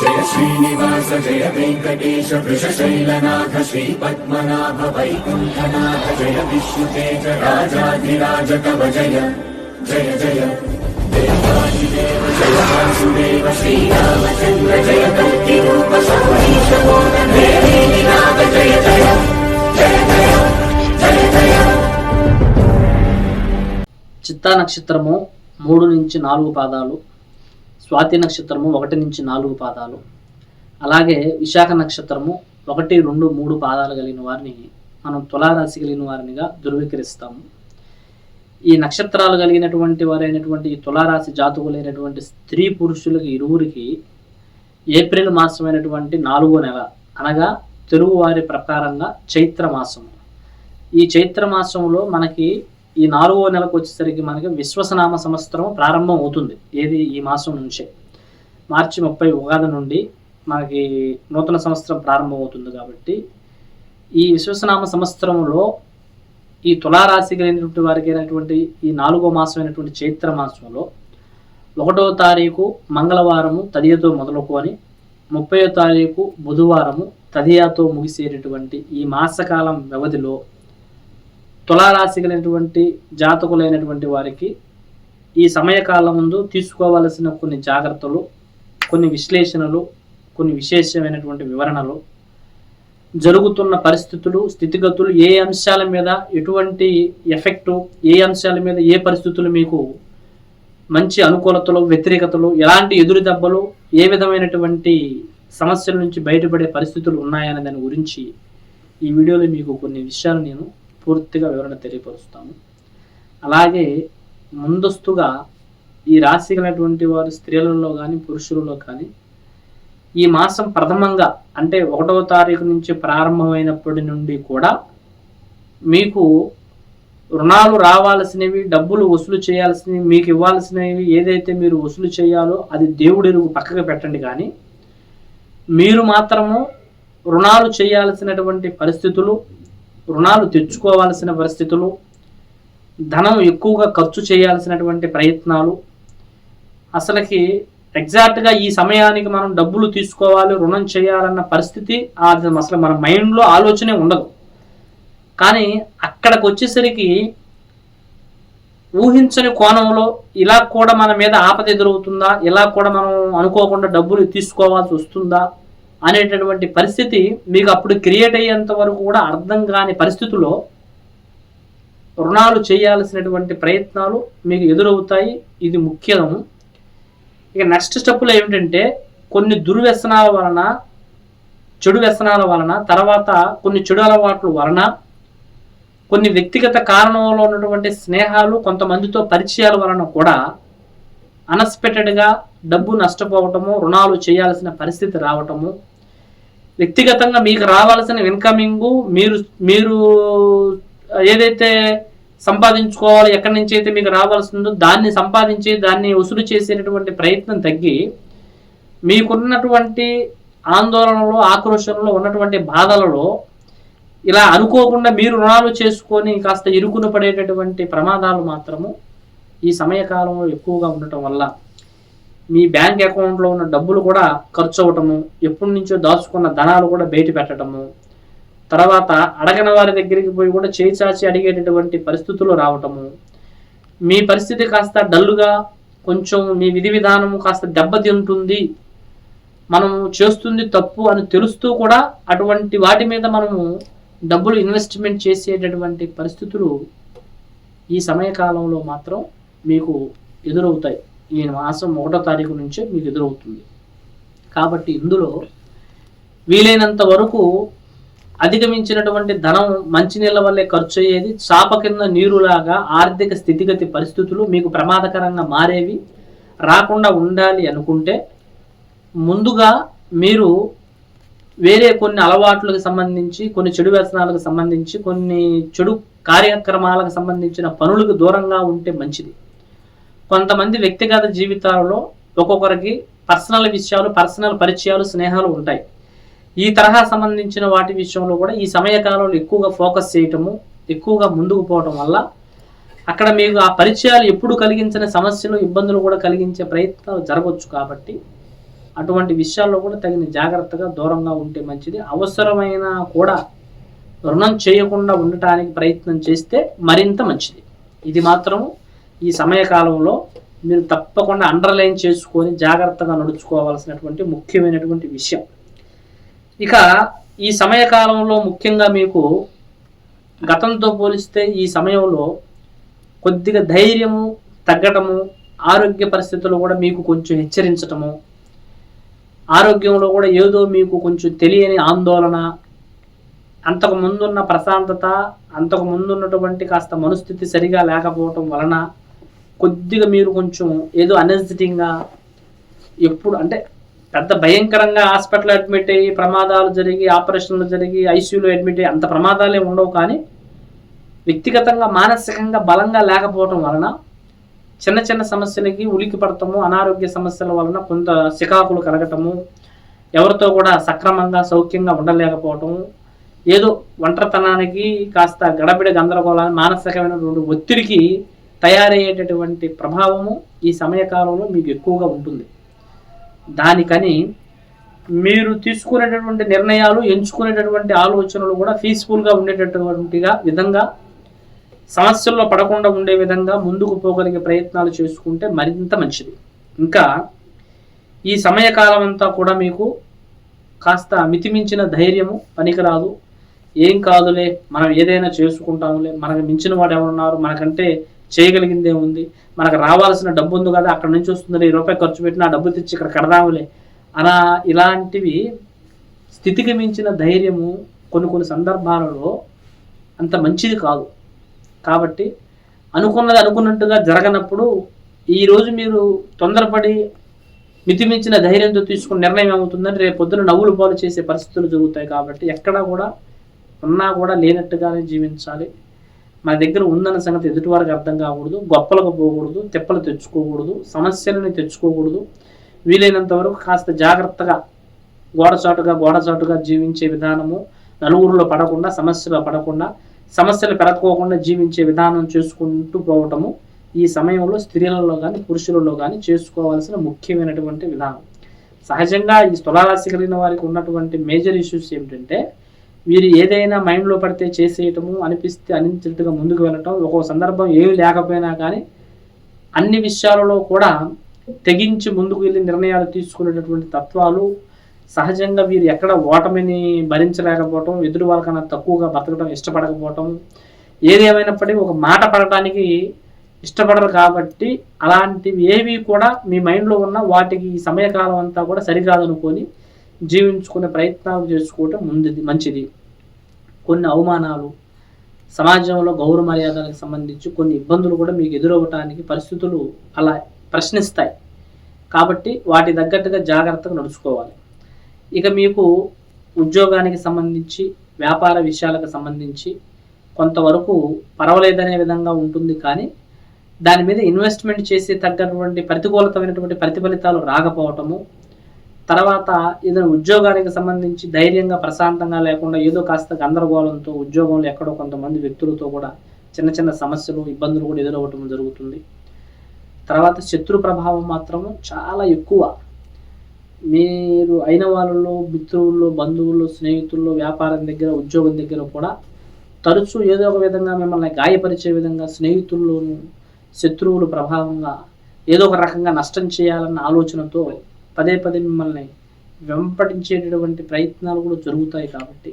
జయ శ్రీనివాస జయ వెంకటేశ వృషశైలనాథ శ్రీ పద్మనాభ వైకుంఠనాథ జయ విష్ణుతేజ రాజాధిరాజ కవ జయ జయ జయ. దేవాదిదేవ జయ వాసుదేవ శ్రీరామచంద్ర జయ కల్కి రూప సౌరీశ నాథ జయ జయ జయ జయ జయ జయ. చిత్తా నక్షత్రము మూడు నుంచి నాలుగు పాదాలు. స్వాతి నక్షత్రము ఒకటి నుంచి నాలుగు పాదాలు. అలాగే విశాఖ నక్షత్రము ఒకటి రెండు మూడు పాదాలు కలిగిన వారిని మనం తులారాశి కలిగిన వారినిగా ధృవీకరిస్తాము. ఈ నక్షత్రాలు కలిగినటువంటి వారైనటువంటి ఈ తులారాశి జాతకులైనటువంటి స్త్రీ పురుషులకి ఇరువురికి ఏప్రిల్ మాసమైనటువంటి నాలుగో నెల అనగా తెలుగువారి ప్రకారంగా చైత్ర మాసము. ఈ చైత్ర మాసంలో మనకి ఈ నాలుగో నెలకు వచ్చేసరికి మనకి విశ్వసనామ సంవత్సరం ప్రారంభం అవుతుంది. ఏది? ఈ మాసం నుంచే. మార్చి ముప్పై ఉగాది నుండి మనకి నూతన సంవత్సరం ప్రారంభం అవుతుంది కాబట్టి ఈ విశ్వసనామ సంవత్సరంలో ఈ తులారాశి కలిగినటువంటి వారికి అయినటువంటి ఈ నాలుగో మాసం అయినటువంటి చైత్ర మాసంలో ఒకటో తారీఖు మంగళవారము తదియతో మొదలుకొని ముప్పయో తారీఖు బుధవారము తదియాతో ముగిసేటటువంటి ఈ మాసకాలం వ్యవధిలో తులారాశి కలిగినటువంటి జాతకులైనటువంటి వారికి ఈ సమయకాలం ముందు తీసుకోవలసిన కొన్ని జాగ్రత్తలు కొన్ని విశ్లేషణలు కొన్ని విశేషమైనటువంటి వివరణలు జరుగుతున్న పరిస్థితులు స్థితిగతులు ఏ అంశాల మీద ఎటువంటి ఎఫెక్టు ఏ అంశాల మీద ఏ పరిస్థితులు మీకు మంచి అనుకూలతలు వ్యతిరేకతలు ఎలాంటి ఎదురు దెబ్బలు ఏ విధమైనటువంటి సమస్యల నుంచి బయటపడే పరిస్థితులు ఉన్నాయనే దాని గురించి ఈ వీడియోలో మీకు కొన్ని విషయాలు నేను పూర్తిగా వివరణ తెలియపరుస్తాము అలాగే ముందస్తుగా ఈ రాశి కలిగినటువంటి వారు స్త్రీలలో కానీ పురుషులలో కానీ ఈ మాసం ప్రథమంగా అంటే ఒకటవ తారీఖు నుంచి ప్రారంభమైనప్పటి నుండి కూడా మీకు రుణాలు రావాల్సినవి డబ్బులు వసూలు చేయాల్సినవి మీకు ఇవ్వాల్సినవి ఏదైతే మీరు వసూలు చేయాలో అది దేవుడి ఎరుగు పక్కకు పెట్టండి కానీ మీరు మాత్రము రుణాలు చేయాల్సినటువంటి పరిస్థితులు రుణాలు తెచ్చుకోవాల్సిన పరిస్థితులు ధనం ఎక్కువగా ఖర్చు చేయాల్సినటువంటి ప్రయత్నాలు. అసలుకి ఎగ్జాక్ట్గా ఈ సమయానికి మనం డబ్బులు తీసుకోవాలి రుణం చేయాలన్న పరిస్థితి అసలు మన మైండ్లో ఆలోచనే ఉండదు. కానీ అక్కడికి వచ్చేసరికి ఊహించని కోణంలో ఇలా కూడా మన మీద ఆపద ఎదురవుతుందా? ఇలా కూడా మనం అనుకోకుండా డబ్బులు తీసుకోవాల్సి వస్తుందా? అనేటటువంటి పరిస్థితి మీకు అప్పుడు క్రియేట్ అయ్యేంత వరకు కూడా అర్థం కాని పరిస్థితుల్లో రుణాలు చేయాల్సినటువంటి ప్రయత్నాలు మీకు ఎదురవుతాయి. ఇది ముఖ్యము. ఇక నెక్స్ట్ స్టెప్లో ఏమిటంటే కొన్ని దుర్వ్యసనాల వలన చెడు వ్యసనాల వలన తర్వాత కొన్ని చెడు అలవాట్ల వలన కొన్ని వ్యక్తిగత కారణంలో ఉన్నటువంటి స్నేహాలు కొంతమందితో పరిచయాల వలన కూడా అన్ఎక్స్పెక్టెడ్గా డబ్బు నష్టపోవటము రుణాలు చేయాల్సిన పరిస్థితి రావటము వ్యక్తిగతంగా మీకు రావాల్సిన ఇన్కమింగ్ మీరు మీరు ఏదైతే సంపాదించుకోవాలి ఎక్కడి నుంచి అయితే మీకు రావాల్సిందో దాన్ని సంపాదించి దాన్ని వసూలు చేసేటటువంటి ప్రయత్నం తగ్గి మీకున్నటువంటి ఆందోళనలో ఆక్రోషంలో ఉన్నటువంటి బాధలలో ఇలా అనుకోకుండా మీరు రుణాలు చేసుకొని కాస్త ఇరుకును పడేటటువంటి ప్రమాదాలు మాత్రము ఈ సమయకాలంలో ఎక్కువగా ఉండటం వల్ల మీ బ్యాంక్ అకౌంట్లో ఉన్న డబ్బులు కూడా ఖర్చు అవ్వటము ఎప్పటి నుంచో దాచుకున్న ధనాలు కూడా బయట పెట్టడము తర్వాత అడగని వారి దగ్గరికి పోయి కూడా చేయి చాచి అడిగేటటువంటి పరిస్థితులు రావటము. మీ పరిస్థితి కాస్త డల్లుగా కొంచెం మీ విధి విధానము కాస్త దెబ్బతింటుంది. మనము చేస్తుంది తప్పు అని తెలుస్తూ కూడా అటువంటి వాటి మీద మనము డబ్బులు ఇన్వెస్ట్మెంట్ చేసేటటువంటి పరిస్థితులు ఈ సమయకాలంలో మాత్రం మీకు ఎదురవుతాయి. ఈ మాసం ఒకటో తారీఖు నుంచే మీకు ఎదురవుతుంది. కాబట్టి ఇందులో వీలైనంత వరకు అధిగమించినటువంటి ధనం మంచినీళ్ళ వల్లే ఖర్చు అయ్యేది చాప కింద నీరులాగా ఆర్థిక స్థితిగతి పరిస్థితులు మీకు ప్రమాదకరంగా మారేవి. రాకుండా ఉండాలి అనుకుంటే ముందుగా మీరు వేరే కొన్ని అలవాట్లకు సంబంధించి కొన్ని చెడు వ్యసనాలకు సంబంధించి కొన్ని చెడు కార్యక్రమాలకు సంబంధించిన పనులకు దూరంగా ఉంటే మంచిది. కొంతమంది వ్యక్తిగత జీవితాలలో ఒక్కొక్కరికి పర్సనల్ విషయాలు పర్సనల్ పరిచయాలు స్నేహాలు ఉంటాయి. ఈ తరహా సంబంధించిన వాటి విషయంలో కూడా ఈ సమయకాలంలో ఎక్కువగా ఫోకస్ చేయటము ఎక్కువగా ముందుకు పోవటం వల్ల అక్కడ మీకు ఆ పరిచయాలు ఎప్పుడు కలిగించిన సమస్యలు ఇబ్బందులు కూడా కలిగించే ప్రయత్నాలు జరగవచ్చు కాబట్టి అటువంటి విషయాల్లో కూడా తగిన జాగ్రత్తగా దూరంగా ఉంటే మంచిది. అవసరమైన కూడా రుణం చేయకుండా ఉండటానికి ప్రయత్నం చేస్తే మరింత మంచిది. ఇది మాత్రము ఈ సమయకాలంలో మీరు తప్పకుండా అండర్లైన్ చేసుకొని జాగ్రత్తగా నడుచుకోవాల్సినటువంటి ముఖ్యమైనటువంటి విషయం. ఇక ఈ సమయకాలంలో ముఖ్యంగా మీకు గతంతో పోలిస్తే ఈ సమయంలో కొద్దిగా ధైర్యము తగ్గటము ఆరోగ్య పరిస్థితులు కూడా మీకు కొంచెం హెచ్చరించటము ఆరోగ్యంలో కూడా ఏదో మీకు కొంచెం తెలియని ఆందోళన అంతకు ముందున్న ప్రశాంతత అంతకు ముందున్నటువంటి కాస్త మనస్థితి సరిగా లేకపోవటం వలన కొద్దిగా మీరు కొంచెం ఏదో అనెజిటింగ్గా ఎప్పుడు అంటే పెద్ద భయంకరంగా హాస్పిటల్ అడ్మిట్ అయ్యి ప్రమాదాలు జరిగి ఆపరేషన్లు జరిగి ఐసీయూలో అడ్మిట్ అయ్యి అంత ప్రమాదాలే ఉండవు కానీ వ్యక్తిగతంగా మానసికంగా బలంగా లేకపోవటం వలన చిన్న చిన్న సమస్యలకి ఉలికి పడటము అనారోగ్య సమస్యల వలన కొంత చికాకులు కలగటము ఎవరితో కూడా సక్రమంగా సౌఖ్యంగా ఉండలేకపోవటము ఏదో ఒంటరితనానికి కాస్త గడబిడ గందరగోళాన్ని మానసికమైనటువంటి ఒత్తిడికి తయారయ్యేటటువంటి ప్రభావము ఈ సమయకాలంలో మీకు ఎక్కువగా ఉంటుంది. దానికని మీరు తీసుకునేటటువంటి నిర్ణయాలు ఎంచుకునేటటువంటి ఆలోచనలు కూడా పీస్ఫుల్గా ఉండేటటువంటిగా విధంగా సమస్యల్లో పడకుండా ఉండే విధంగా ముందుకు పోగలిగే ప్రయత్నాలు చేసుకుంటే మరింత మంచిది. ఇంకా ఈ సమయకాలం అంతా కూడా మీకు కాస్త మితిమించిన ధైర్యము పనికిరాదు. ఏం కాదులే మనం ఏదైనా చేసుకుంటాములే మనకు మించిన వాడు ఎవరున్నారు మనకంటే చేయగలిగిందే ఉంది. మనకు రావాల్సిన డబ్బు ఉంది కదా అక్కడ నుంచి వస్తుంది ఈ రూపాయి ఖర్చు పెట్టిన ఆ డబ్బు తెచ్చి ఇక్కడ కడదాములే అలా ఇలాంటివి స్థితికి మించిన ధైర్యము కొన్ని కొన్ని సందర్భాలలో అంత మంచిది కాదు. కాబట్టి అనుకున్నది అనుకున్నట్టుగా జరగనప్పుడు ఈరోజు మీరు తొందరపడి మితిమించిన ధైర్యంతో తీసుకున్న నిర్ణయం ఏమవుతుందని రేపు పొద్దున నవ్వులు పాలు చేసే పరిస్థితులు జరుగుతాయి కాబట్టి ఎక్కడా కూడా ఉన్నా కూడా లేనట్టుగానే జీవించాలి. మన దగ్గర ఉందన్న సంగతి ఎదుటివారికి అర్థం కాకూడదు గొప్పలకు పోకూడదు తిప్పలు తెచ్చుకోకూడదు సమస్యలని తెచ్చుకోకూడదు. వీలైనంత వరకు కాస్త జాగ్రత్తగా గోడచాటుగా గోడచాటుగా జీవించే విధానము నలుగురిలో పడకుండా సమస్యలో పడకుండా సమస్యలు పెరగకోకుండా జీవించే విధానం చేసుకుంటూ పోవటము ఈ సమయంలో స్త్రీలలో కానీ పురుషులలో కానీ చేసుకోవాల్సిన ముఖ్యమైనటువంటి విధానం. సహజంగా ఈ స్థులారాశి కలిగిన వారికి ఉన్నటువంటి మేజర్ ఇష్యూస్ ఏమిటంటే వీరు ఏదైనా మైండ్లో పడితే చేసేయటము అనిపిస్తే అనిపించినట్టుగా ముందుకు వెళ్ళటం ఒక్కో సందర్భం ఏమి లేకపోయినా కానీ అన్ని విషయాలలో కూడా తెగించి ముందుకు వెళ్ళి నిర్ణయాలు తీసుకునేటటువంటి తత్వాలు సహజంగా వీరు ఎక్కడ ఓటమిని భరించలేకపోవటం ఎదురు వాళ్ళకన్నా తక్కువగా బతకడం ఇష్టపడకపోవటం ఏదేమైనప్పటికీ ఒక మాట పడటానికి ఇష్టపడరు కాబట్టి అలాంటివి ఏవి కూడా మీ మైండ్లో ఉన్న వాటికి సమయకాలం అంతా కూడా సరికాదనుకొని జీవించుకునే ప్రయత్నాలు చేసుకోవటం ముందుది మంచిది. కొన్ని అవమానాలు సమాజంలో గౌరవ మర్యాదలకు సంబంధించి కొన్ని ఇబ్బందులు కూడా మీకు ఎదురవ్వటానికి పరిస్థితులు అలా ప్రశ్నిస్తాయి. కాబట్టి వాటి తగ్గట్టుగా జాగ్రత్తగా నడుచుకోవాలి. ఇక మీకు ఉద్యోగానికి సంబంధించి వ్యాపార విషయాలకు సంబంధించి కొంతవరకు పర్వాలేదనే విధంగా ఉంటుంది కానీ దాని మీద ఇన్వెస్ట్మెంట్ చేసి తగ్గటువంటి ప్రతికూలతమైనటువంటి ప్రతిఫలితాలు రాకపోవటము తర్వాత ఏదైనా ఉద్యోగానికి సంబంధించి ధైర్యంగా ప్రశాంతంగా లేకుండా ఏదో కాస్త గందరగోళంతో ఉద్యోగంలో ఎక్కడో కొంతమంది వ్యక్తులతో కూడా చిన్న చిన్న సమస్యలు ఇబ్బందులు కూడా ఎదురవ్వటం జరుగుతుంది. తర్వాత శత్రు ప్రభావం మాత్రము చాలా ఎక్కువ. మీరు అయిన వాళ్ళలో మిత్రుల్లో బంధువుల్లో స్నేహితుల్లో వ్యాపారం దగ్గర ఉద్యోగం దగ్గర కూడా తరచూ ఏదో ఒక విధంగా మిమ్మల్ని గాయపరిచే విధంగా స్నేహితుల్లోనూ శత్రువుల ప్రభావంగా ఏదో ఒక రకంగా నష్టం చేయాలన్న ఆలోచనతో పదే పదే మిమ్మల్ని వెంపటించేటటువంటి ప్రయత్నాలు కూడా జరుగుతాయి కాబట్టి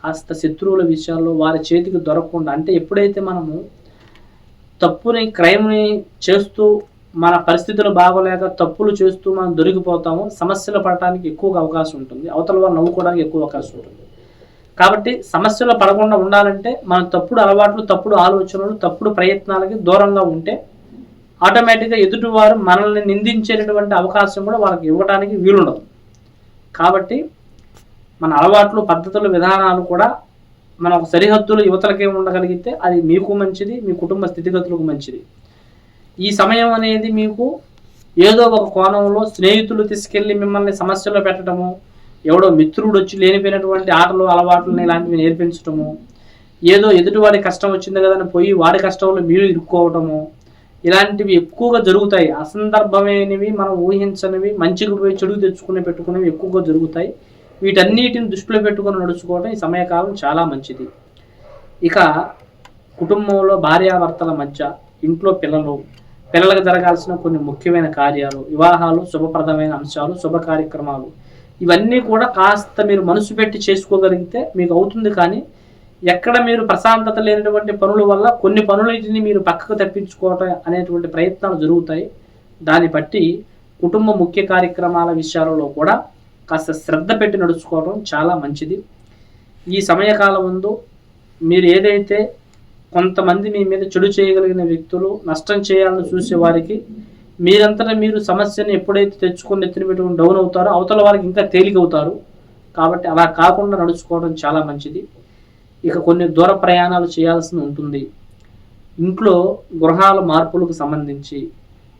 కాస్త శత్రువుల విషయాల్లో వారి చేతికి దొరకకుండా అంటే ఎప్పుడైతే మనము తప్పుని క్రైమ్ని చేస్తూ మన పరిస్థితులు బాగోలేక తప్పులు చేస్తూ మనం దొరికిపోతాము సమస్యలు పడటానికి ఎక్కువగా అవకాశం ఉంటుంది. అవతల వారు నవ్వుకోవడానికి ఎక్కువ అవకాశం ఉంటుంది. కాబట్టి సమస్యలు పడకుండా ఉండాలంటే మన తప్పుడు అలవాట్లు తప్పుడు ఆలోచనలు తప్పుడు ప్రయత్నాలకి దూరంగా ఉంటే ఆటోమేటిక్గా ఎదుటివారు మనల్ని నిందించేటటువంటి అవకాశం కూడా వాళ్ళకి ఇవ్వడానికి వీలుండదు. కాబట్టి మన అలవాట్లు పద్ధతులు విధానాలు కూడా మన ఒక సరిహద్దులు యువతలకే ఉండగలిగితే అది మీకు మంచిది మీ కుటుంబ స్థితిగతులకు మంచిది. ఈ సమయం అనేది మీకు ఏదో ఒక కోణంలో స్నేహితులు తీసుకెళ్ళి మిమ్మల్ని సమస్యలో పెట్టడము ఎవడో మిత్రుడు వచ్చి లేనిపోయినటువంటి ఆటలు అలవాట్లను ఇలాంటివి నేర్పించటము ఏదో ఎదుటివాడి కష్టం వచ్చింది కదా అని పోయి వాడి కష్టంలో మీరు ఇరుక్కోవటము ఇలాంటివి ఎక్కువగా జరుగుతాయి. అసందర్భమైనవి మనం ఊహించనివి మంచికి పోయి చెడు తెచ్చుకుని పెట్టుకునేవి ఎక్కువగా జరుగుతాయి. వీటన్నిటిని దృష్టిలో పెట్టుకొని నడుచుకోవడం ఈ సమయకాలం చాలా మంచిది. ఇక కుటుంబంలో భార్యాభర్తల మధ్య ఇంట్లో పిల్లలు పిల్లలకు జరగాల్సిన కొన్ని ముఖ్యమైన కార్యాలు వివాహాలు శుభప్రదమైన అంశాలు శుభ కార్యక్రమాలు ఇవన్నీ కూడా కాస్త మీరు మనసు పెట్టి చేసుకోగలిగితే మీకు అవుతుంది కానీ ఎక్కడ మీరు ప్రశాంతత లేనటువంటి పనుల వల్ల కొన్ని పనులన్నింటిని మీరు పక్కకు తప్పించుకోవటం అనేటువంటి ప్రయత్నాలు జరుగుతాయి. దాన్ని బట్టి కుటుంబ ముఖ్య కార్యక్రమాల విషయాలలో కూడా కాస్త శ్రద్ధ పెట్టి నడుచుకోవడం చాలా మంచిది. ఈ సమయకాలం ముందు మీరు ఏదైతే కొంతమంది మీ మీద చెడు చేయగలిగిన వ్యక్తులు నష్టం చేయాలని చూసే వారికి మీరంతటా మీరు సమస్యను ఎప్పుడైతే తెచ్చుకొని ఎత్తినటువంటి డౌన్ అవుతారో అవతల వారికి ఇంకా తేలికవుతారు కాబట్టి అలా కాకుండా నడుచుకోవడం చాలా మంచిది. ఇక కొన్ని దూర ప్రయాణాలు చేయాల్సి ఉంటుంది. ఇంట్లో గృహాల మార్పులకు సంబంధించి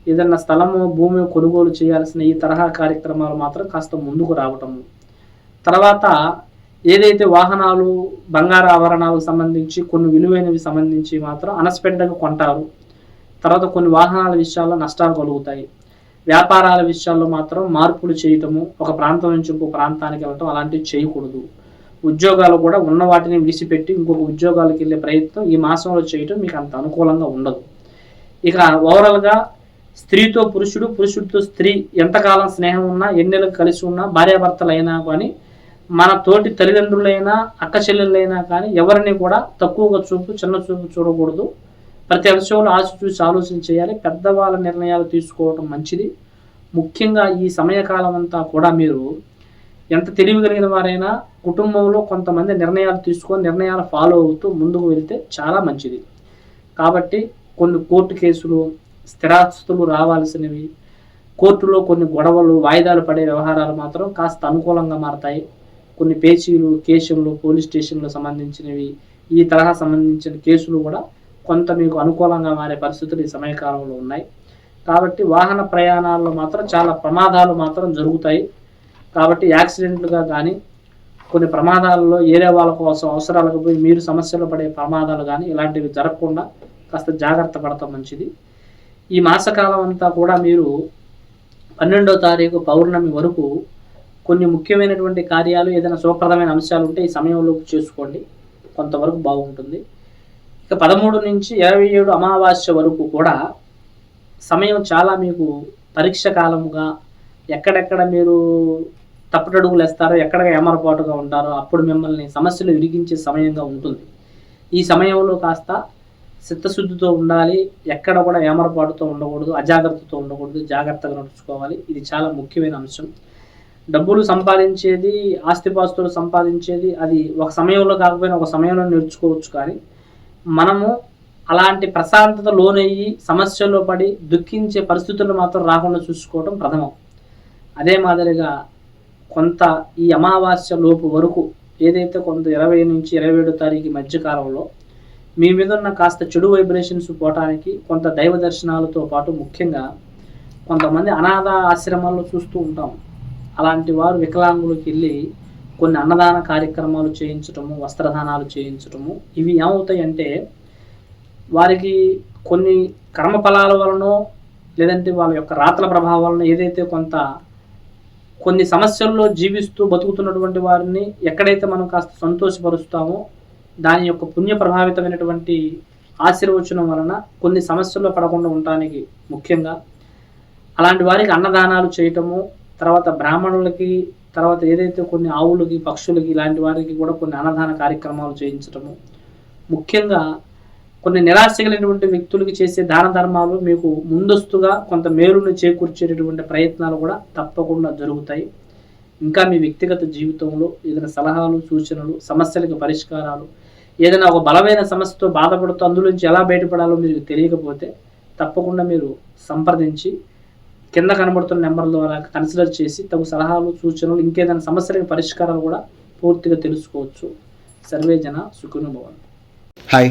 ఏదన్నా స్థలము భూమి కొనుగోలు చేయాల్సిన ఈ తరహా కార్యక్రమాలు మాత్రం కాస్త ముందుకు రావటము. తర్వాత ఏదైతే వాహనాలు బంగారు ఆభరణాలకు సంబంధించి కొన్ని విలువైనవి సంబంధించి మాత్రం అన్ఎక్స్పెక్టెడ్గా కొంటారు. తర్వాత కొన్ని వాహనాల విషయాల్లో నష్టాలు కలుగుతాయి. వ్యాపారాల విషయాల్లో మాత్రం మార్పులు చేయటము ఒక ప్రాంతం నుంచి ఇంకో ప్రాంతానికి వెళ్ళటం అలాంటివి చేయకూడదు. ఉద్యోగాలు కూడా ఉన్న వాటిని విడిచిపెట్టి ఇంకొక ఉద్యోగాలకు వెళ్ళే ప్రయత్నం ఈ మాసంలో చేయటం మీకు అంత అనుకూలంగా ఉండదు. ఇక ఓవరాల్గా స్త్రీతో పురుషుడు పురుషుడితో స్త్రీ ఎంతకాలం స్నేహం ఉన్నా ఎన్నెలకు కలిసి ఉన్నా భార్యాభర్తలైనా కానీ మన తోటి తల్లిదండ్రులైనా అక్క చెల్లెళ్ళైనా కానీ ఎవరిని కూడా తక్కువగా చూపు చిన్న చూపు చూడకూడదు. ప్రతి అంశంలో ఆశ చూసి ఆలోచన చేయాలి. పెద్దవాళ్ళ నిర్ణయాలు తీసుకోవడం మంచిది. ముఖ్యంగా ఈ సమయకాలం అంతా కూడా మీరు ఎంత తెలివి కలిగిన వారైనా కుటుంబంలో కొంతమంది నిర్ణయాలు తీసుకొని నిర్ణయాలు ఫాలో అవుతూ ముందుకు వెళ్తే చాలా మంచిది. కాబట్టి కొన్ని కోర్టు కేసులు స్థిరాస్తులు రావాల్సినవి కోర్టులో కొన్ని గొడవలు వాయిదాలు పడే వ్యవహారాలు మాత్రం కాస్త అనుకూలంగా మారతాయి. కొన్ని పేచీలు కేసులు పోలీస్ స్టేషన్లకు సంబంధించినవి ఈ తరహా సంబంధించిన కేసులు కూడా కొంత మీకు అనుకూలంగా మారే పరిస్థితులు ఈ సమయకాలంలో ఉన్నాయి. కాబట్టి వాహన ప్రయాణాల్లో మాత్రం చాలా ప్రమాదాలు మాత్రం జరుగుతాయి. కాబట్టి యాక్సిడెంట్లుగా కానీ కొన్ని ప్రమాదాలలో ఏరే వాళ్ళ కోసం అవసరాలకు పోయి మీరు సమస్యలు పడే ప్రమాదాలు కానీ ఇలాంటివి జరగకుండా కాస్త జాగ్రత్త పడతాం మంచిది. ఈ మాసకాలం అంతా కూడా మీరు పన్నెండో తారీఖు పౌర్ణమి వరకు కొన్ని ముఖ్యమైనటువంటి కార్యాలు ఏదైనా శుభప్రదమైన అంశాలు ఉంటే ఈ సమయంలో చేసుకోండి. కొంతవరకు బాగుంటుంది. ఇక పదమూడు నుంచి ఇరవై ఏడు అమావాస్య వరకు కూడా సమయం చాలా మీకు పరీక్ష కాలముగా ఎక్కడెక్కడ మీరు తప్పటడుగులు వేస్తారో ఎక్కడ ఏమరపాటుగా ఉంటారో అప్పుడు మిమ్మల్ని సమస్యలు విరిగించే సమయంగా ఉంటుంది. ఈ సమయంలో కాస్త చిత్తశుద్ధితో ఉండాలి. ఎక్కడ కూడా ఏమరపాటుతో ఉండకూడదు అజాగ్రత్తతో ఉండకూడదు. జాగ్రత్తగా నడుచుకోవాలి. ఇది చాలా ముఖ్యమైన అంశం. డబ్బులు సంపాదించేది ఆస్తిపాస్తులు సంపాదించేది అది ఒక సమయంలో కాకపోయినా ఒక సమయంలో నేర్చుకోవచ్చు కానీ మనము అలాంటి ప్రశాంతత లోనయ్యి సమస్యల్లో పడి దుఃఖించే పరిస్థితులు మాత్రం రాకుండా చూసుకోవడం ప్రథమం. అదే మాదిరిగా కొంత ఈ అమావాస్య లోపు వరకు ఏదైతే కొంత ఇరవై నుంచి ఇరవై ఏడో తారీఖు మధ్య కాలంలో మీ మీద ఉన్న కాస్త చెడు వైబ్రేషన్స్ పోవటానికి కొంత దైవ దర్శనాలతో పాటు ముఖ్యంగా కొంతమంది అనాథ ఆశ్రమాల్లో చూస్తూ ఉంటాం. అలాంటి వారు వికలాంగులకు వెళ్ళి కొన్ని అన్నదాన కార్యక్రమాలు చేయించటము వస్త్రదానాలు చేయించటము ఇవి ఏమవుతాయి అంటే వారికి కొన్ని కర్మఫలాల వలనో లేదంటే వాళ్ళ యొక్క రాతల ప్రభావాలను ఏదైతే కొంత కొన్ని సమస్యల్లో జీవిస్తూ బతుకుతున్నటువంటి వారిని ఎక్కడైతే మనం కాస్త సంతోషపరుస్తామో దాని యొక్క పుణ్య ప్రభావితమైనటువంటి ఆశీర్వచనం వలన కొన్ని సమస్యల్లో పడకుండా ఉండటానికి ముఖ్యంగా అలాంటి వారికి అన్నదానాలు చేయటము తర్వాత బ్రాహ్మణులకి తర్వాత ఏదైతే కొన్ని ఆవులకి పక్షులకి ఇలాంటి వారికి కూడా కొన్ని అన్నదాన కార్యక్రమాలు చేయించటము. ముఖ్యంగా కొన్ని నిరాశ కలిగినటువంటి వ్యక్తులకి చేసే దాన ధర్మాలు మీకు ముందస్తుగా కొంత మేలును చేకూర్చేటటువంటి ప్రయత్నాలు కూడా తప్పకుండా జరుగుతాయి. ఇంకా మీ వ్యక్తిగత జీవితంలో ఏదైనా సలహాలు సూచనలు సమస్యలకు పరిష్కారాలు ఏదైనా ఒక బలమైన సమస్యతో బాధపడుతూ అందులోంచి ఎలా బయటపడాలో మీకు తెలియకపోతే తప్పకుండా మీరు సంప్రదించి కింద కనబడుతున్న నెంబర్ ద్వారా కన్సిడర్ చేసి తగు సలహాలు సూచనలు ఇంకేదైనా సమస్యలకు పరిష్కారాలు కూడా పూర్తిగా తెలుసుకోవచ్చు. సర్వే జన సుఖను భవన్ హాయ్